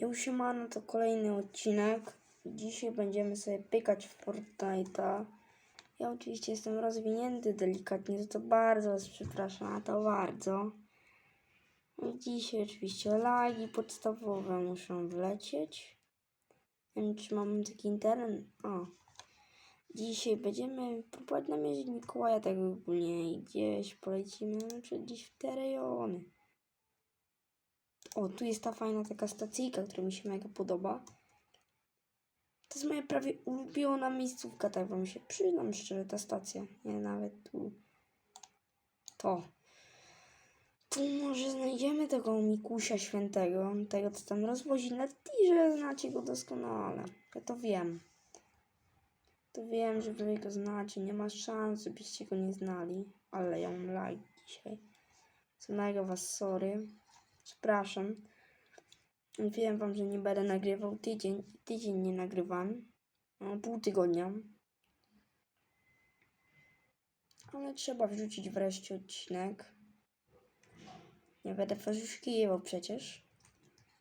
Już siemano, to kolejny odcinek. Dzisiaj będziemy sobie pykać w Fortnite'a. Ja oczywiście jestem rozwinięty delikatnie, za to bardzo was przepraszam, a to bardzo. No Dzisiaj oczywiście lagi podstawowe muszą wlecieć. Nie wiem, czy mam taki internet. O. Dzisiaj będziemy próbować namierzyć Mikołaja tak ogólnie i gdzieś polecimy, na przykład gdzieś w te rejony. O, tu jest ta fajna taka stacyjka, która mi się mega podoba. To jest moja prawie ulubiona miejscówka, tak wam się przyznam szczerze, ta stacja. Nie, nawet tu. To. Tu może znajdziemy tego Mikusia Świętego, tego co tam rozwozi na tirze, znacie go doskonale. Ja to wiem. To wiem, że wy go znacie, nie ma szans, żebyście go nie znali. Ale ja mam like dzisiaj. Co mega was sorry. Przepraszam. Wiem wam, że nie będę nagrywał tydzień. Tydzień nie nagrywam. No, pół tygodnia. Ale trzeba wrzucić wreszcie odcinek. Nie będę poszukiwał przecież.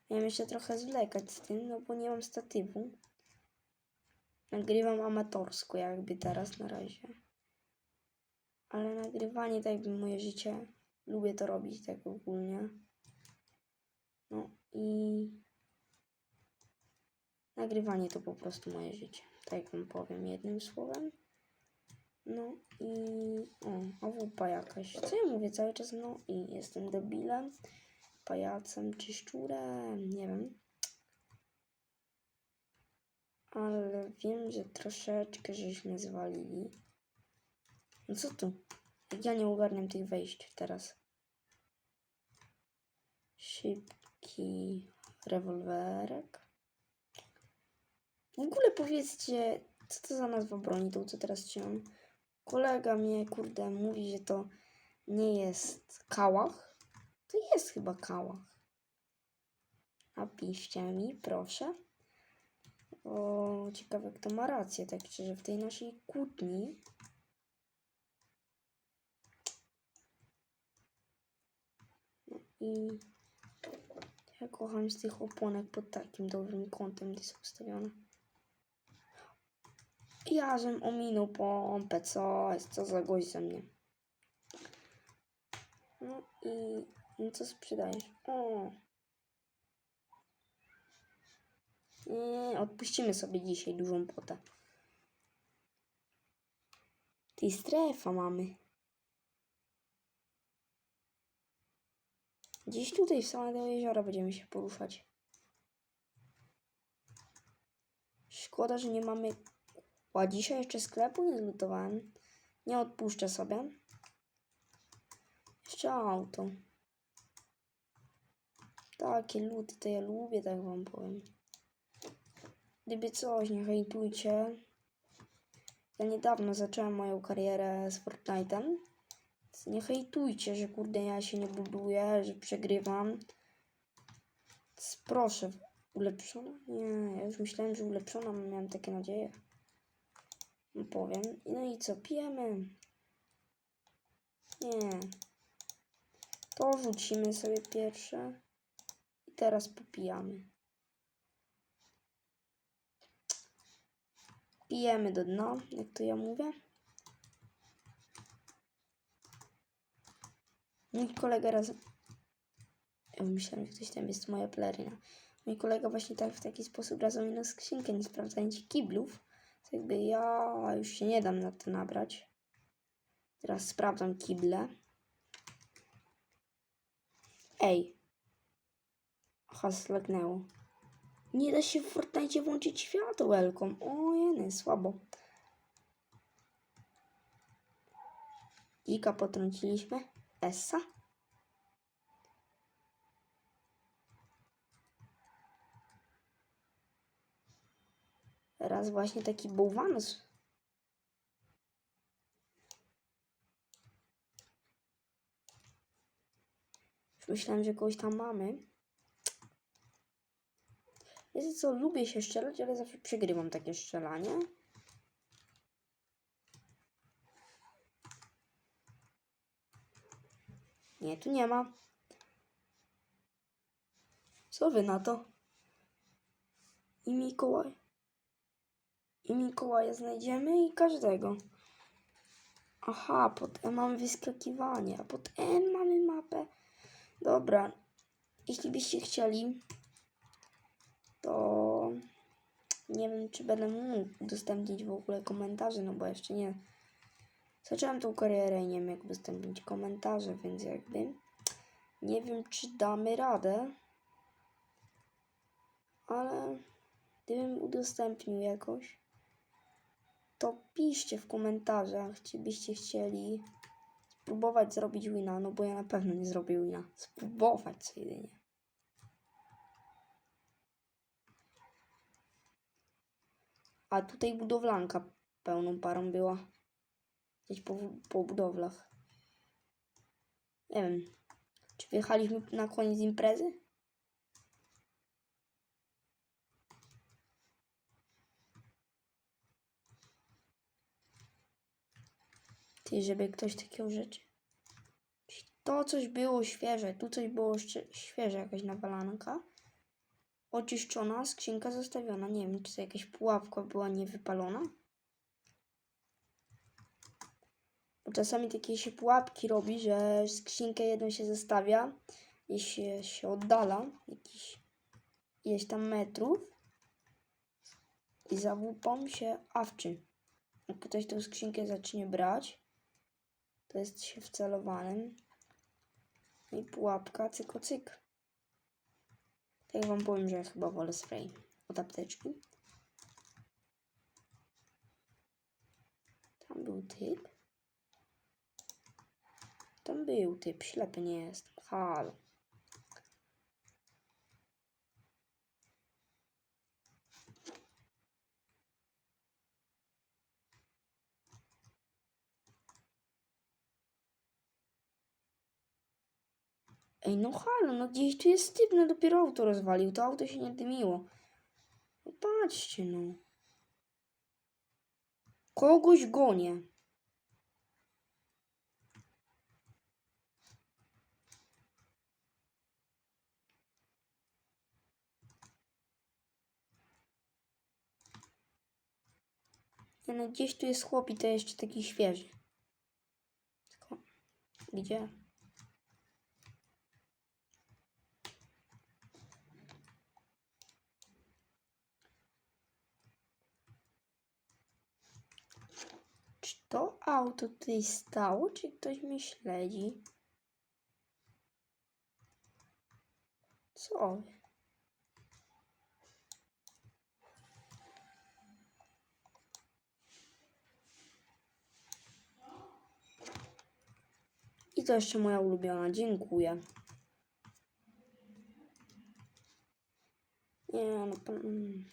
Miałem jeszcze trochę zwlekać z tym, no bo nie mam statywu. Nagrywam amatorsko jakby teraz na razie. Ale nagrywanie tak jakby moje życie. Lubię to robić tak ogólnie. No i nagrywanie to po prostu moje życie. Tak wam powiem jednym słowem. No i o, awupa jakaś. Co ja mówię cały czas? No i jestem debilem, pajacem czy szczurem, nie wiem. Ale wiem, że troszeczkę żeśmy zwalili. No co tu? Ja nie ogarniam tych wejść teraz. Szybki rewolwerek. W ogóle powiedzcie, co to za nazwa broni, tą co teraz trzymam. Kolega mnie, kurde, mówi, że to nie jest kałach. To jest chyba kałach. Napiszcie mi, proszę. O, ciekawe, kto ma rację, tak szczerze, w tej naszej kłótni. No i ja kocham z tych opłonek pod takim dobrym kątem, gdzie są ustawione. Ja żem ominął pompę, co jest, co za gość ze mnie. No i no co sprzedajesz? O. Nie, odpuścimy sobie dzisiaj dużą potę. Ty strefa mamy. Gdzieś tutaj w samego jeziora będziemy się poruszać. Szkoda, że nie mamy... A dzisiaj jeszcze sklepu nie zlutowałem. Nie odpuszczę sobie. Jeszcze auto. Takie luty to ja lubię, tak wam powiem. Gdyby coś, nie hejtujcie. Ja niedawno zacząłem moją karierę z Fortnite'em. Nie hejtujcie, że kurde ja się nie buduję, że przegrywam. Proszę, ulepszona? Nie, ja już myślałem, że ulepszona, miałem takie nadzieje. No powiem. No i co, pijemy? Nie. To rzucimy sobie pierwsze. I teraz popijamy. Pijemy do dna, jak to ja mówię. Mój kolega razem. Ja myślałem, że ktoś tam jest moja peleryna. Mój kolega właśnie tak w taki sposób razem mi na skrzynkę, nie sprawdzając kiblów. To jakby ja już się nie dam na to nabrać. Teraz sprawdzam kible. Ej. Aha, slagnęło. Nie da się w Fortnite włączyć światełką. O jeny, słabo. Ika potrąciliśmy. Essa. Raz właśnie taki bałwanus. Myślałem, że kogoś tam mamy. Wiecie co, lubię się strzelać, ale zawsze przegrywam takie strzelanie. Nie, tu nie ma. Co wy na to? I Mikołaj. I Mikołaja znajdziemy i każdego. Aha, pod E mamy wyskakiwanie, a pod N mamy mapę. Dobra, jeśli byście chcieli, to nie wiem, czy będę mógł udostępnić w ogóle komentarze, no bo jeszcze nie. Zacząłem tą karierę i nie wiem, jak udostępnić komentarze, więc jakby nie wiem, czy damy radę, ale gdybym udostępnił jakoś, to piszcie w komentarzach, czy byście chcieli spróbować zrobić wina, no bo ja na pewno nie zrobię wina. Spróbować co jedynie. A tutaj budowlanka pełną parą była. Gdzieś po, po budowlach. Nie wiem. Czy wjechaliśmy na koniec imprezy? Ty, żeby ktoś takiego rzeczy. To coś było świeże, tu coś było świeże, jakaś nawalanka. Oczyszczona, skrzynka zostawiona. Nie wiem, czy to jakaś pułapka była niewypalona. Bo czasami takie się pułapki robi, że skrzynkę jedną się zostawia i się, się oddala jakiś ileś tam metrów i za łupą się awczy. Jak ktoś tą skrzynkę zacznie brać, to jest się wcelowanym. No i pułapka, cyko cyk. Tak wam powiem, że ja chyba wolę spray od apteczki. Tam był typ. Tam był typ, ślepy nie jest. Halo. Ej, no halo, no gdzieś tu jest typ, no dopiero auto rozwalił, to auto się nie dymiło. No patrzcie, no. Kogoś gonię. Nie no, gdzieś tu jest chłop i to jeszcze taki świeży. Tylko, gdzie? Czy to auto tutaj stało, czy ktoś mnie śledzi? Co? I to jeszcze moja ulubiona. Dziękuję. Nie, no mm.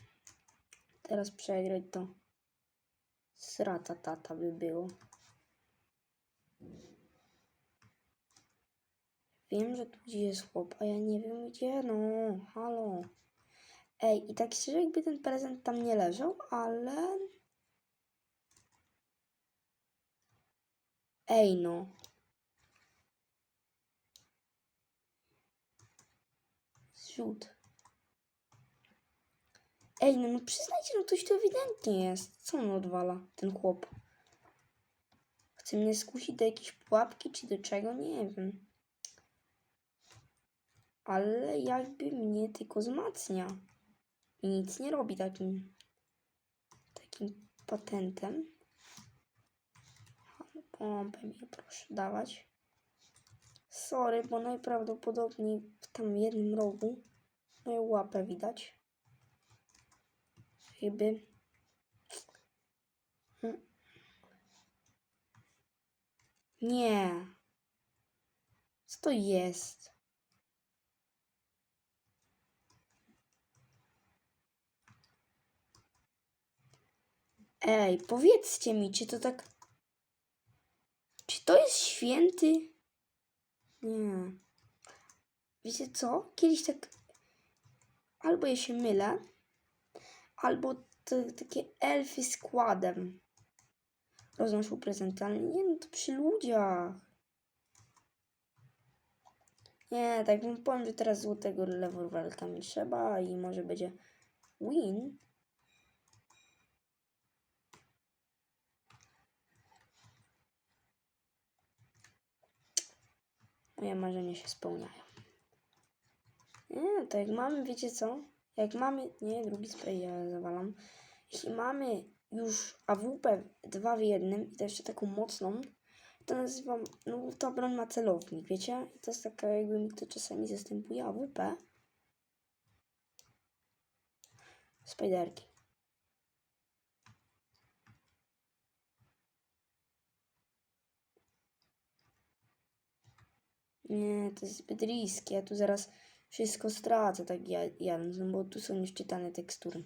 Teraz przegrać to... Srata tata by było. Wiem, że tu gdzieś jest chłop, a ja nie wiem gdzie, no, halo. Ej, i tak szczerze, jakby ten prezent tam nie leżał, ale... Ej, no. Zrzut. Ej, no, no przyznajcie, no ktoś tu ewidentnie jest. Co on odwala, ten chłop? Chce mnie skusić do jakiejś pułapki, czy do czego? Nie wiem. Ale jakby mnie tylko wzmacnia. I nic nie robi takim takim patentem. Pompę mi proszę dawać. Sorry, bo najprawdopodobniej w tam jednym rogu moją łapę widać. Chyba. Hmm. Nie. Co to jest? Ej, powiedzcie mi, czy to tak. Czy to jest święty? Nie. Wiecie co? Kiedyś tak. Albo ja się mylę, albo takie elfy składem roznoszą prezenty, ale nie, no to przy ludziach. Nie, tak wam powiem, że teraz złotego rewolwerka mi trzeba i może będzie Win? Moje marzenia się spełniają. Nie, to jak mamy, wiecie co? Jak mamy, nie, drugi spray ja zawalam. Jeśli mamy już AWP 2 w jednym i to jeszcze taką mocną, to nazywam, no ta broń ma celownik, wiecie? I to jest taka jakby mi to czasami zastępuje AWP. Spiderki. Nie, to jest zbyt riskie. Ja tu zaraz wszystko stracę, tak ja, jadąc, no bo tu są nieszczytane tekstury.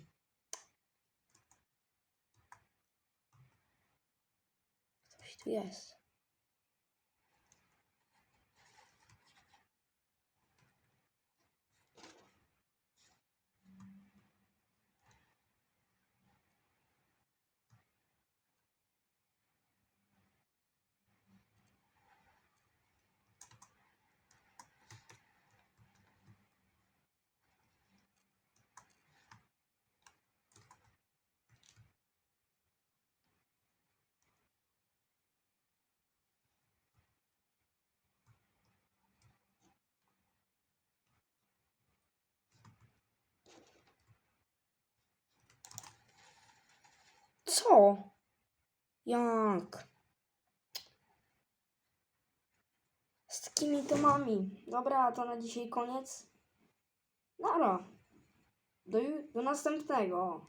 Coś tu jest. Co? Jak? Z takimi tomami. Dobra, to na dzisiaj koniec. Nara. Do, do następnego.